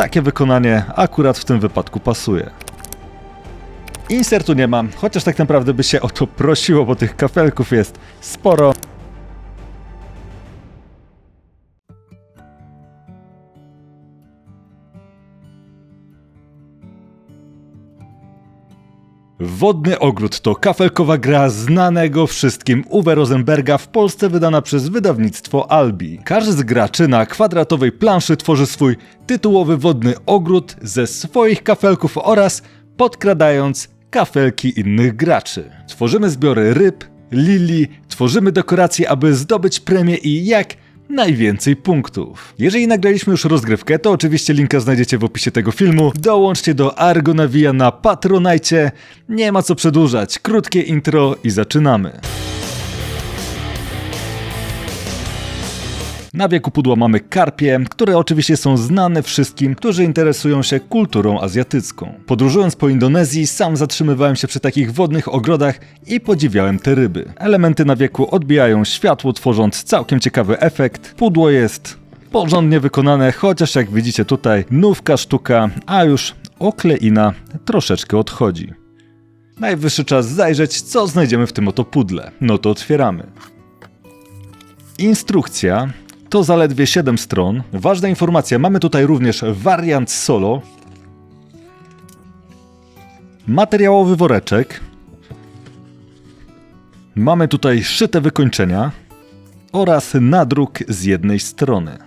takie wykonanie akurat w tym wypadku pasuje. Insertu nie ma, chociaż tak naprawdę by się o to prosiło, bo tych kafelków jest sporo. Wodny Ogród to kafelkowa gra znanego wszystkim Uwe Rosenberga w Polsce wydana przez wydawnictwo Albi. Każdy z graczy na kwadratowej planszy tworzy swój tytułowy wodny ogród ze swoich kafelków oraz podkradając kafelki innych graczy. Tworzymy zbiory ryb, lilii, tworzymy dekoracje, aby zdobyć premię i jak najwięcej punktów. Jeżeli nagraliśmy już rozgrywkę, to oczywiście linka znajdziecie w opisie tego filmu. Dołączcie do Argonavia na Patronite. Nie ma co przedłużać. Krótkie intro i zaczynamy. Na wieku pudła mamy karpie, które oczywiście są znane wszystkim, którzy interesują się kulturą azjatycką. Podróżując po Indonezji, sam zatrzymywałem się przy takich wodnych ogrodach i podziwiałem te ryby. Elementy na wieku odbijają światło, tworząc całkiem ciekawy efekt. Pudło jest porządnie wykonane, chociaż jak widzicie tutaj, nówka sztuka, a już okleina troszeczkę odchodzi. Najwyższy czas zajrzeć, co znajdziemy w tym oto pudle. No to otwieramy. Instrukcja to zaledwie 7 stron. Ważna informacja, mamy tutaj również wariant solo. Materiałowy woreczek. Mamy tutaj szyte wykończenia oraz nadruk z jednej strony.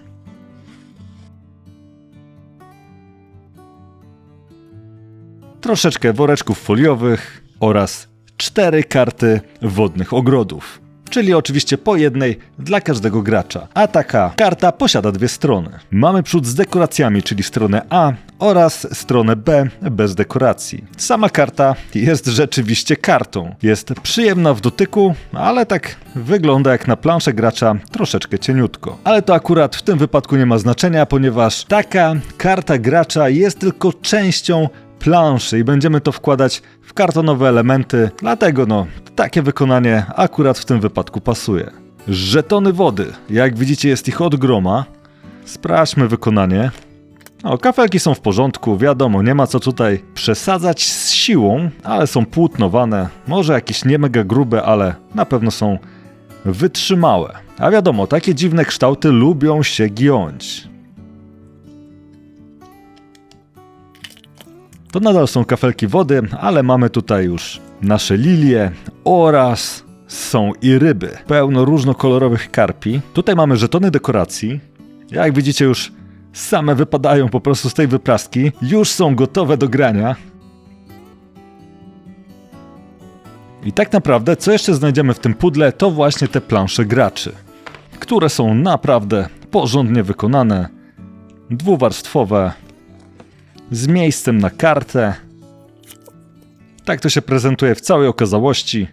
Troszeczkę woreczków foliowych oraz cztery karty wodnych ogrodów czyli oczywiście po jednej dla każdego gracza. A taka karta posiada dwie strony. Mamy przód z dekoracjami, czyli stronę A oraz stronę B bez dekoracji. Sama karta jest rzeczywiście kartą. Jest przyjemna w dotyku, ale tak wygląda jak na planszę gracza troszeczkę cieniutko. Ale to akurat w tym wypadku nie ma znaczenia, ponieważ taka karta gracza jest tylko częścią planszy i będziemy to wkładać w kartonowe elementy, dlatego no, takie wykonanie akurat w tym wypadku pasuje. Żetony wody, jak widzicie jest ich od groma. Sprawdźmy wykonanie. O, kafelki są w porządku, wiadomo, nie ma co tutaj przesadzać z siłą, ale są płótnowane, może jakieś nie mega grube, ale na pewno są wytrzymałe. A wiadomo, takie dziwne kształty lubią się giąć. To nadal są kafelki wody, ale mamy tutaj już nasze lilie oraz są i ryby. Pełno różnokolorowych karpi. Tutaj mamy żetony dekoracji. Jak widzicie już same wypadają po prostu z tej wypraski. Już są gotowe do grania. I tak naprawdę, co jeszcze znajdziemy w tym pudle, to właśnie te plansze graczy, które są naprawdę porządnie wykonane, dwuwarstwowe, z miejscem na kartę. Tak to się prezentuje w całej okazałości.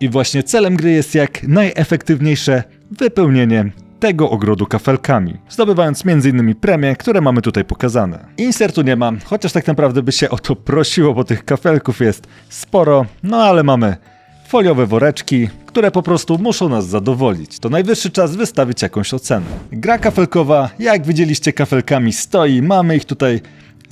I właśnie celem gry jest jak najefektywniejsze wypełnienie tego ogrodu kafelkami, zdobywając m.in. premie, które mamy tutaj pokazane. Insertu nie ma, chociaż tak naprawdę by się o to prosiło, bo tych kafelków jest sporo, no ale mamy foliowe woreczki, które po prostu muszą nas zadowolić. To najwyższy czas wystawić jakąś ocenę. Gra kafelkowa, jak widzieliście kafelkami stoi, mamy ich tutaj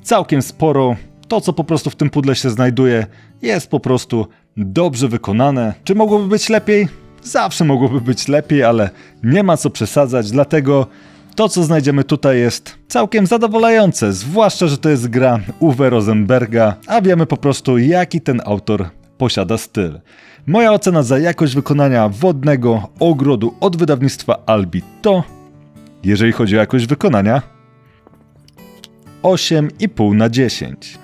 całkiem sporo. To, co po prostu w tym pudle się znajduje, jest po prostu dobrze wykonane. Czy mogłoby być lepiej? Zawsze mogłoby być lepiej, ale nie ma co przesadzać, dlatego to, co znajdziemy tutaj jest całkiem zadowalające, zwłaszcza, że to jest gra Uwe Rosenberga, a wiemy po prostu, jaki ten autor posiada styl. Moja ocena za jakość wykonania wodnego ogrodu od wydawnictwa Albi to, jeżeli chodzi o jakość wykonania, 8,5 na 10.